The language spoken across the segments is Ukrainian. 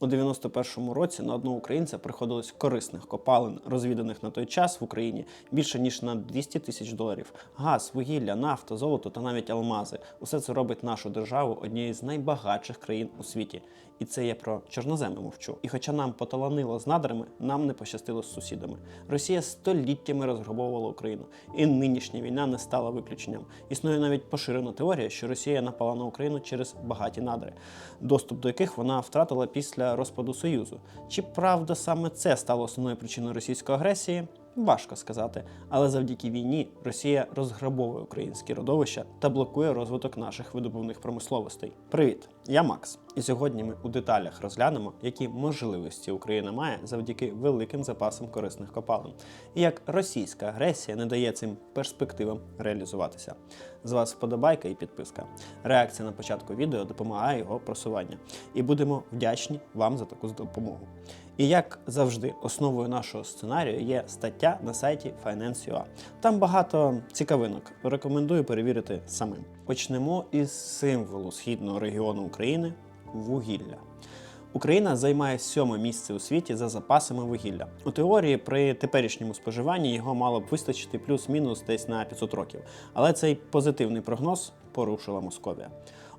У 91-му році на одного українця приходилось корисних копалин, розвіданих на той час в Україні більше ніж на 200 тисяч доларів. Газ, вугілля, нафта, золото та навіть алмази. Усе це робить нашу державу однією з найбагатших країн у світі. І це я про чорноземи мовчу. І хоча нам поталанило з надрами, нам не пощастило з сусідами. Росія століттями розграбовувала Україну, і нинішня війна не стала виключенням. Існує навіть поширена теорія, що Росія напала на Україну через багаті надри, доступ до яких вона втратила після розпаду Союзу. Чи правда саме це стало основною причиною російської агресії? Важко сказати, але завдяки війні Росія розграбовує українські родовища та блокує розвиток наших видобувних промисловостей. Привіт, я Макс, і сьогодні ми у деталях розглянемо, які можливості Україна має завдяки великим запасам корисних копалин, і як російська агресія не дає цим перспективам реалізуватися. З вас вподобайка і підписка. Реакція на початку відео допомагає його просуванню, і будемо вдячні вам за таку допомогу. І як завжди, основою нашого сценарію є стаття на сайті Finance.ua. Там багато цікавинок. Рекомендую перевірити самим. Почнемо із символу східного регіону України вугілля. Україна займає сьоме місце у світі за запасами вугілля. У теорії при теперішньому споживанні його мало б вистачити плюс-мінус десь на 500 років. Але цей позитивний прогноз порушила Московія.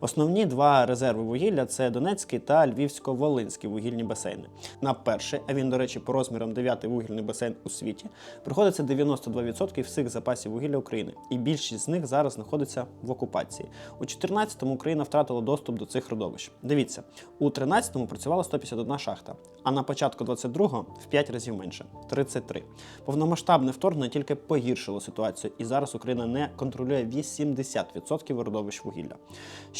Основні два резерви вугілля це Донецький та Львівсько-Волинський вугільні басейни. На перший, а він, до речі, по розмірам дев'ятий вугільний басейн у світі, приходиться 92% всіх запасів вугілля України, і більшість з них зараз знаходиться в окупації. У 14-му Україна втратила доступ до цих родовищ. Дивіться, у 13-му працювала 151 шахта, а на початку 22-го в 5 разів менше 33. Повномасштабне вторгнення тільки погіршило ситуацію, і зараз Україна не контролює 80% родовищ вугілля.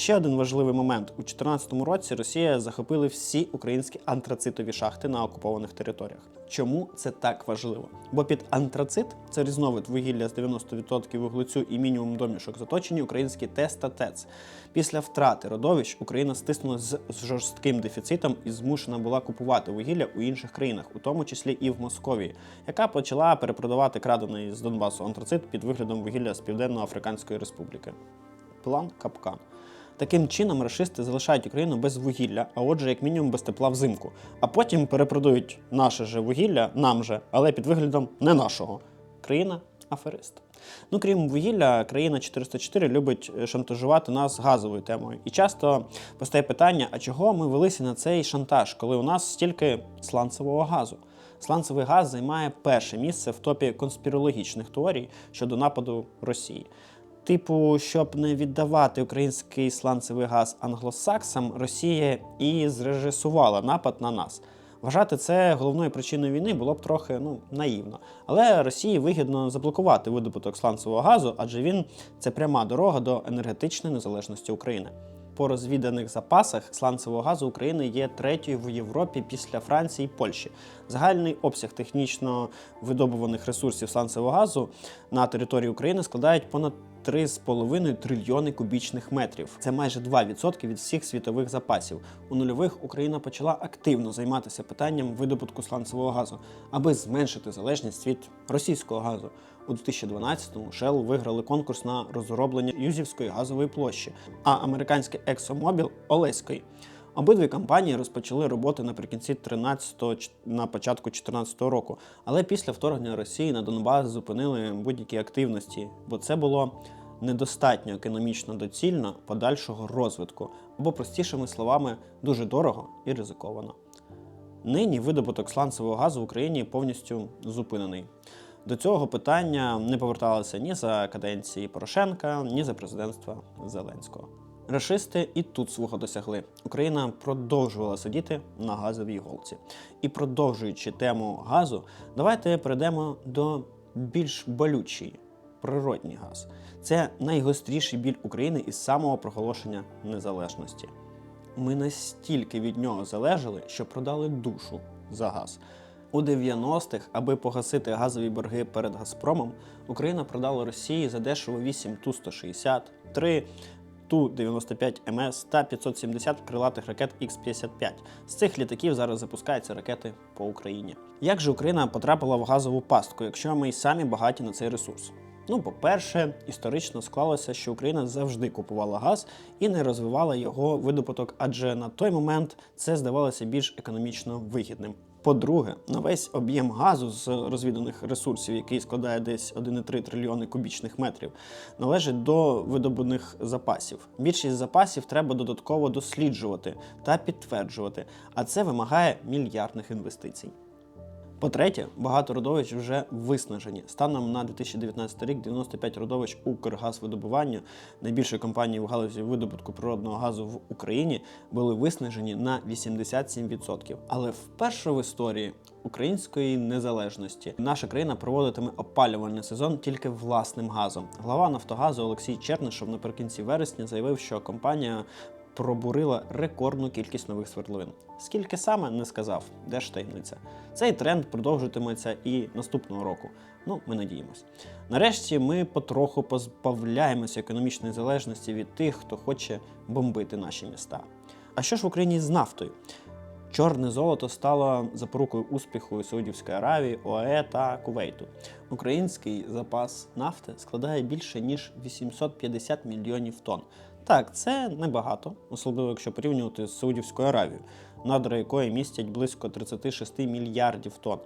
Ще один важливий момент: у 2014 році Росія захопили всі українські антрацитові шахти на окупованих територіях. Чому це так важливо? Бо під антрацит це різновид вугілля з 90% вуглецю і мінімум домішок заточені українські ТЕС та ТЕЦ. Після втрати родовищ Україна стиснула з жорстким дефіцитом і змушена була купувати вугілля у інших країнах, у тому числі і в Московії, яка почала перепродавати крадений з Донбасу антрацит під виглядом вугілля з Південно-Африканської Республіки. План капкан. Таким чином, рашисти залишають Україну без вугілля, а отже, як мінімум без тепла взимку. А потім перепродають наше же вугілля нам же, але під виглядом не нашого. Країна аферист. Ну, крім вугілля, країна 404 любить шантажувати нас газовою темою. І часто постає питання: а чого ми велися на цей шантаж, коли у нас стільки сланцевого газу? Сланцевий газ займає перше місце в топі конспірологічних теорій щодо нападу Росії. Типу, щоб не віддавати український сланцевий газ англосаксам, Росія і зрежисувала напад на нас. Вважати це головною причиною війни було б трохи ну, наївно. Але Росії вигідно заблокувати видобуток сланцевого газу, адже він це пряма дорога до енергетичної незалежності України. По розвіданих запасах сланцевого газу України є третьою в Європі після Франції і Польщі. Загальний обсяг технічно видобуваних ресурсів сланцевого газу на території України складають понад 3,5 трильйони кубічних метрів. Це майже 2% від всіх світових запасів. У нульових Україна почала активно займатися питанням видобутку сланцевого газу, аби зменшити залежність від російського газу. У 2012-му Shell виграли конкурс на розроблення Юзівської газової площі, а американський ExxonMobil – Олеської. Обидві компанії розпочали роботи наприкінці 13-го на початку 14-го року, але після вторгнення Росії на Донбас зупинили будь-які активності, бо це було недостатньо економічно доцільно подальшого розвитку, або простішими словами, дуже дорого і ризиковано. Нині видобуток сланцевого газу в Україні повністю зупинений. До цього питання не поверталося ні за каденції Порошенка, ні за президентства Зеленського. Рашисти і тут свого досягли. Україна продовжувала сидіти на газовій голці. І продовжуючи тему газу, давайте перейдемо до більш болючої природній газ. Це найгостріший біль України із самого проголошення незалежності. Ми настільки від нього залежали, що продали душу за газ. У 90-х, аби погасити газові борги перед Газпромом, Україна продала Росії за дешево 8 Ту-160, 3 Ту-95 МС та 570 крилатих ракет Х-55. З цих літаків зараз запускаються ракети по Україні. Як же Україна потрапила в газову пастку, якщо ми й самі багаті на цей ресурс? Ну, по-перше, історично склалося, що Україна завжди купувала газ і не розвивала його видобуток, адже на той момент це здавалося більш економічно вигідним. По-друге, на весь об'єм газу з розвіданих ресурсів, який складає десь 1,3 трильйони кубічних метрів, належить до видобуваних запасів. Більшість запасів треба додатково досліджувати та підтверджувати, а це вимагає мільярдних інвестицій. По-третє, багато родовищ вже виснажені. Станом на 2019 рік 95 родовищ Укргазвидобування, найбільшої компанії в галузі видобутку природного газу в Україні, були виснажені на 87%. Але вперше в історії української незалежності наша країна проводитиме опалювальний сезон тільки власним газом. Глава Нафтогазу Олексій Чернишов наприкінці вересня заявив, що компанія пробурила рекордну кількість нових свердловин. Скільки саме не сказав, де ж таємниця. Цей тренд продовжуватиметься і наступного року. Ну, ми надіємось. Нарешті ми потроху позбавляємося економічної залежності від тих, хто хоче бомбити наші міста. А що ж в Україні з нафтою? Чорне золото стало запорукою успіху Саудівської Аравії, ОАЕ та Кувейту. Український запас нафти складає більше ніж 850 мільйонів тонн. Так, це небагато, особливо якщо порівнювати з Саудівською Аравією, надра якої містять близько 36 мільярдів тонн,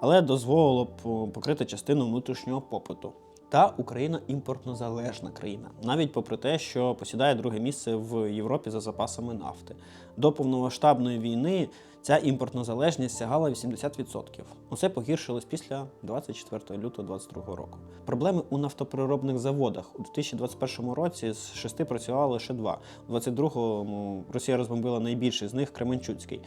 але дозволило б покрити частину внутрішнього попиту. Та Україна імпортно залежна країна, навіть попри те, що посідає друге місце в Європі за запасами нафти. До повномасштабної війни ця імпортна залежність сягала 80%. Усе погіршилось після 24 лютого 2022 року. Проблеми у нафтопереробних заводах у 2021 році з шести працювало лише два. У 22-му Росія розбомбила найбільший з них Кременчуцький.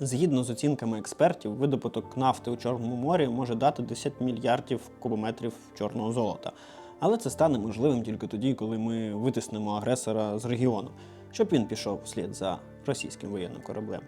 Згідно з оцінками експертів, видобуток нафти у Чорному морі може дати 10 мільярдів кубометрів чорного золота. Але це стане можливим тільки тоді, коли ми витиснемо агресора з регіону, щоб він пішов вслід за російським воєнним кораблем.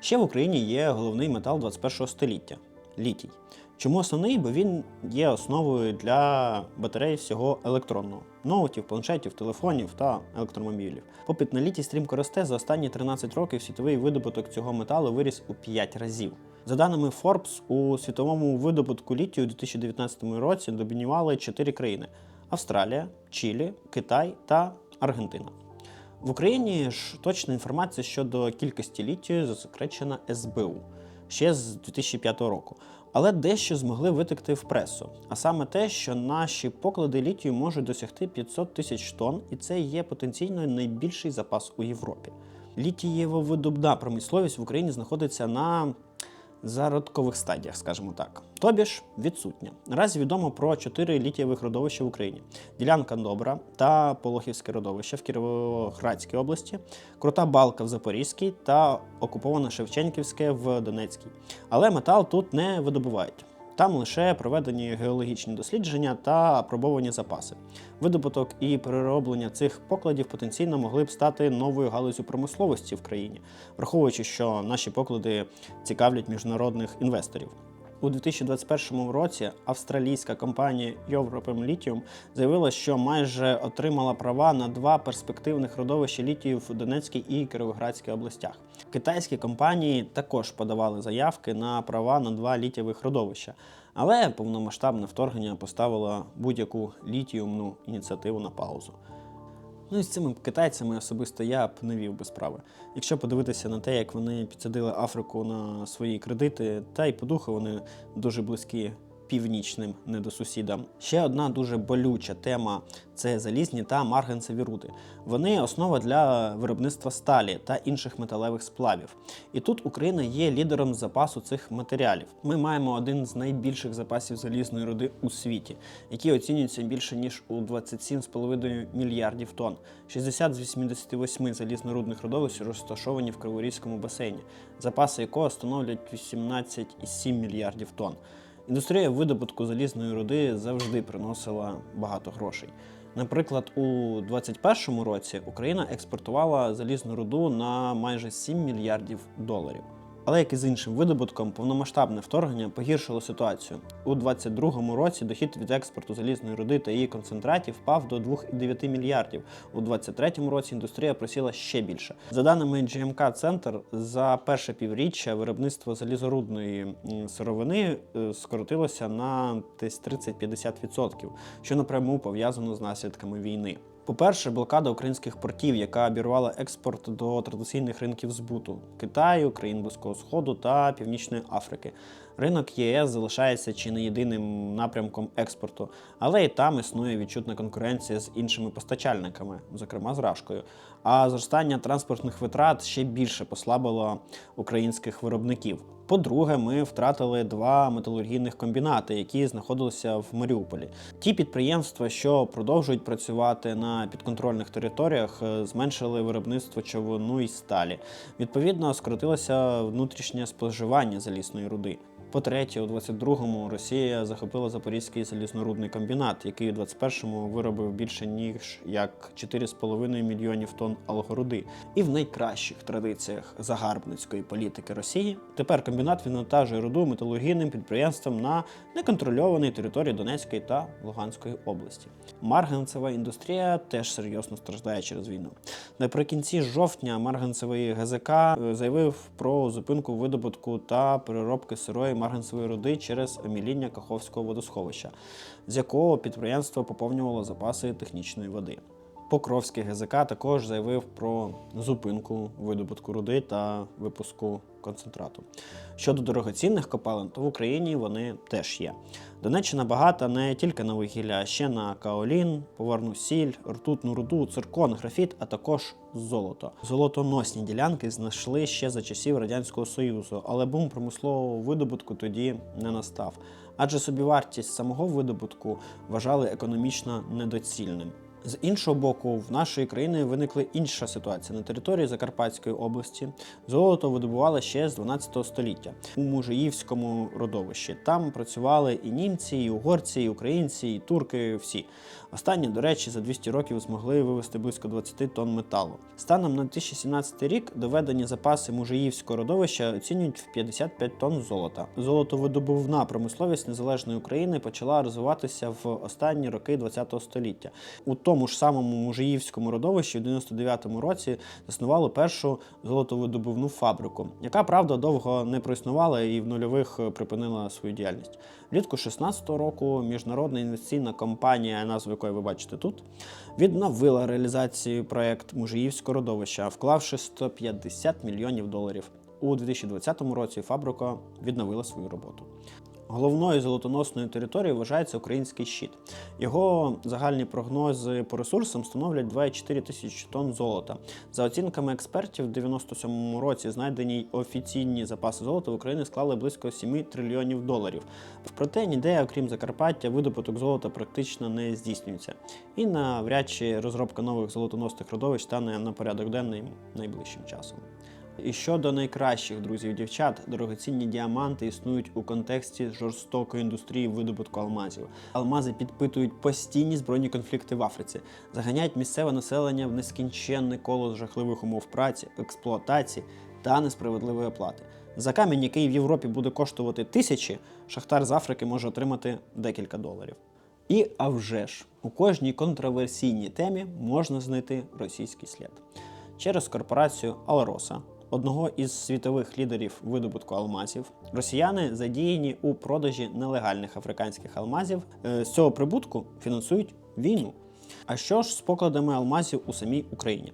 Ще в Україні є головний метал 21 століття літій. Чому основний? Бо він є основою для батарей всього електронного ноутів, планшетів, телефонів та електромобілів. Попит на літій стрімко росте за останні 13 років. Світовий видобуток цього металу виріс у 5 разів. За даними Forbes, у світовому видобутку літію у 2019 році домінували 4 країни: Австралія, Чилі, Китай та Аргентина. В Україні ж точна інформація щодо кількості літію засекречена СБУ ще з 2005 року. Але дещо змогли витекти в пресу. А саме те, що наші поклади літію можуть досягти 500 тисяч тонн, і це є потенційно найбільший запас у Європі. Літієво-видобна промисловість в Україні знаходиться на зародкових стадіях, скажімо так. Тобі ж відсутня. Наразі відомо про чотири літієвих родовища в Україні: ділянка Добра та Пологівське родовище в Кіровоградській області, Крута Балка в Запорізькій та окуповане Шевченківське в Донецькій. Але метал тут не видобувають. Там лише проведені геологічні дослідження та апробовані запаси. Видобуток і перероблення цих покладів потенційно могли б стати новою галузю промисловості в країні, враховуючи, що наші поклади цікавлять міжнародних інвесторів. У 2021 році австралійська компанія European Lithium заявила, що майже отримала права на два перспективних родовища літію в Донецькій і Кіровоградській областях. Китайські компанії також подавали заявки на права на два літієвих родовища, але повномасштабне вторгнення поставило будь-яку літіумну ініціативу на паузу. Ну і з цими китайцями особисто я б не вів би справи. Якщо подивитися на те, як вони підсадили Африку на свої кредити, та й по духу вони дуже близькі північним недосусідам. Ще одна дуже болюча тема це залізні та марганцеві руди. Вони основа для виробництва сталі та інших металевих сплавів. І тут Україна є лідером запасу цих матеріалів. Ми маємо один з найбільших запасів залізної руди у світі, який оцінюється більше ніж у 27,5 мільярдів тонн. 60 з 88 залізнорудних родовищ розташовані в Криворізькому басейні, запаси якого становлять 18,7 мільярдів тонн. Індустрія видобутку залізної руди завжди приносила багато грошей. Наприклад, у 2021 році Україна експортувала залізну руду на майже 7 мільярдів доларів. Але як і з іншим видобутком, повномасштабне вторгнення погіршило ситуацію. У 2022 році дохід від експорту залізної руди та її концентратів впав до 2,9 мільярдів. У 2023 році індустрія просіла ще більше. За даними GMK Центр, за перше півріччя виробництво залізорудної сировини е, скоротилося на десь 30-50%, що напряму пов'язано з наслідками війни. По-перше, блокада українських портів, яка обірвала експорт до традиційних ринків збуту Китаю, країн Близького Сходу та Північної Африки. Ринок ЄС залишається чи не єдиним напрямком експорту, але і там існує відчутна конкуренція з іншими постачальниками, зокрема з Рашкою. А зростання транспортних витрат ще більше послабило українських виробників. По-друге, ми втратили два металургійних комбінати, які знаходилися в Маріуполі. Ті підприємства, що продовжують працювати на підконтрольних територіях, е, зменшили виробництво човуну і сталі. Відповідно, скоротилося внутрішнє споживання залізної руди. По-третє, у 22-му Росія захопила Запорізький залізнорудний комбінат, який у 21-му виробив більше ніж як 4,5 мільйонів тонн алгоруди. І в найкращих традиціях загарбницької політики Росії тепер комбінат відвантажує руду металургійним підприємствам на неконтрольованій території Донецької та Луганської області. Марганцева індустрія теж серйозно страждає через війну. Наприкінці жовтня Марганцевий ГЗК е, заявив про зупинку видобутку та переробки сирої марганцевої руди через оміління Каховського водосховища, з якого підприємство поповнювало запаси технічної води. Покровський ГЗК також заявив про зупинку видобутку руди та випуску концентрату. Щодо дорогоцінних копалин, то в Україні вони теж є. Донеччина багата не тільки на вугілля, а ще на каолін, поварну сіль, ртутну руду, циркон, графіт, а також золото. Золотоносні ділянки знайшли ще за часів Радянського Союзу, але бум промислового видобутку тоді не настав. Адже собівартість самого видобутку вважали економічно недоцільним. З іншого боку, в нашої країни виникла інша ситуація. На території Закарпатської області золото видобували ще з 12 століття у Мужиївському родовищі. Там працювали і німці, і угорці, і українці, і турки. Всі останні, до речі, за 200 років змогли вивезти близько 20 тонн металу. Станом на 2017 рік доведені запаси Мужиївського родовища оцінюють в 55 тонн золота. Золотовидобувна промисловість незалежної України почала розвиватися в останні роки ХХ століття. У тому ж самому Мужиївському родовищі в 99-му році заснували першу золотовидобувну фабрику, яка правда довго не проіснувала і в нульових припинила свою діяльність. Влітку 16-го року міжнародна інвестиційна компанія, назву якої ви бачите тут, відновила реалізацію проект Мужиївського родовища, вклавши 150 мільйонів доларів. У 2020 році фабрика відновила свою роботу. Головною золотоносною територією вважається український щит. Його загальні прогнози по ресурсам становлять 2,4 тисячі тонн золота. За оцінками експертів, в 97-му році знайдені офіційні запаси золота в Україні склали близько 7 трильйонів доларів. Проте ніде, окрім Закарпаття, видобуток золота практично не здійснюється. І навряд чи розробка нових золотоносних родовищ стане на порядок денний найближчим часом. І щодо найкращих друзів дівчат, дорогоцінні діаманти існують у контексті жорстокої індустрії видобутку алмазів. Алмази підпитують постійні збройні конфлікти в Африці, заганяють місцеве населення в нескінченне коло жахливих умов праці, експлуатації та несправедливої оплати. За камінь, який в Європі буде коштувати тисячі, шахтар з Африки може отримати декілька доларів. І а вже ж, у кожній контроверсійній темі можна знайти російський слід. Через корпорацію Алроса, одного із світових лідерів видобутку алмазів, росіяни задіяні у продажі нелегальних африканських алмазів. Е, З цього прибутку фінансують війну. А що ж з покладами алмазів у самій Україні?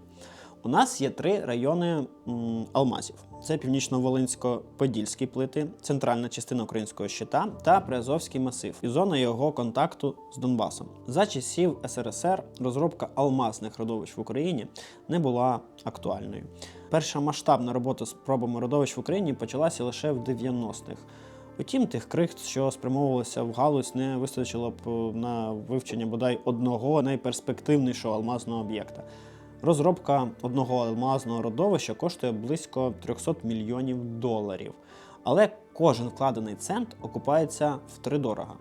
У нас є три райони м, алмазів: це північно-волинсько-подільські плити, центральна частина українського щита та Приазовський масив і зона його контакту з Донбасом. За часів СРСР розробка алмазних родовищ в Україні не була актуальною. Перша масштабна робота з пробами родовищ в Україні почалася лише в 90-х. Утім, тих крихт, що спрямовувалися в галузь, не вистачило б е, на вивчення бодай одного найперспективнішого алмазного об'єкта. Розробка одного алмазного родовища коштує близько 300 мільйонів доларів. Але кожен вкладений цент окупається втридорога.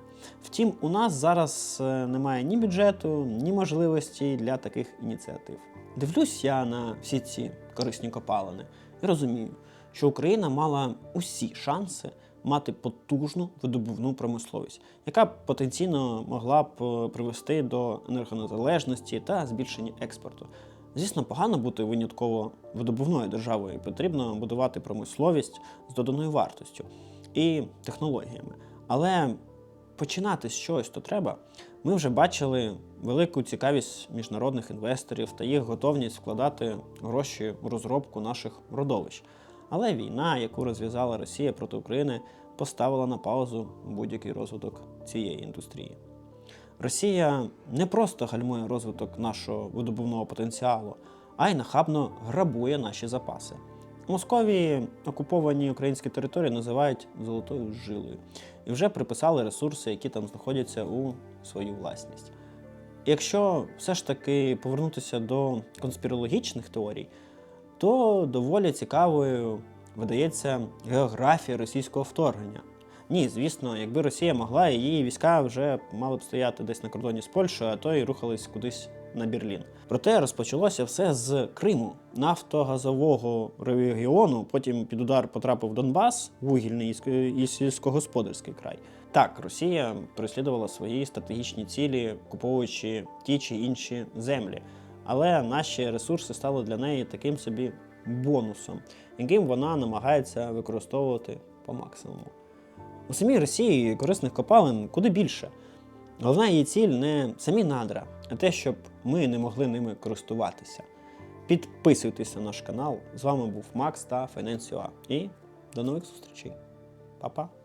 Втім, у нас зараз е, немає ні бюджету, ні можливості для таких ініціатив. Дивлюсь я на всі ці корисні копалини і розумію, що Україна мала усі шанси мати потужну видобувну промисловість, яка потенційно могла б е, привести до енергонезалежності та збільшення експорту. Звісно, погано бути винятково видобувною державою, потрібно будувати промисловість з доданою вартостю і технологіями. Але починати з чогось то треба. Ми вже бачили велику цікавість міжнародних інвесторів та їх готовність вкладати гроші у розробку наших родовищ. Але війна, яку розв'язала Росія проти України, поставила на паузу будь-який розвиток цієї індустрії. Росія не просто гальмує розвиток нашого видобувного потенціалу, а й нахабно грабує наші запаси. У Московії окуповані українські території називають золотою жилою і вже приписали ресурси, які там знаходяться у свою власність. Якщо все ж таки повернутися до конспірологічних теорій, то доволі цікавою видається географія російського вторгнення. Ні, звісно, якби Росія могла, її війська вже мали б стояти десь на кордоні з Польщею, а то й рухались кудись на Берлін. Проте розпочалося все з Криму, нафтогазового регіону. Потім під удар потрапив Донбас, вугільний і сільськогосподарський край. Так, Росія переслідувала свої стратегічні цілі, куповуючи ті чи інші землі. Але наші ресурси стали для неї таким собі бонусом, яким вона намагається використовувати по максимуму. У самій Росії корисних копалин куди більше. Головна її ціль не самі надра, а те, щоб ми не могли ними користуватися. Підписуйтесь на наш канал. З вами був Макс та Finance.ua. І до нових зустрічей. Па-па!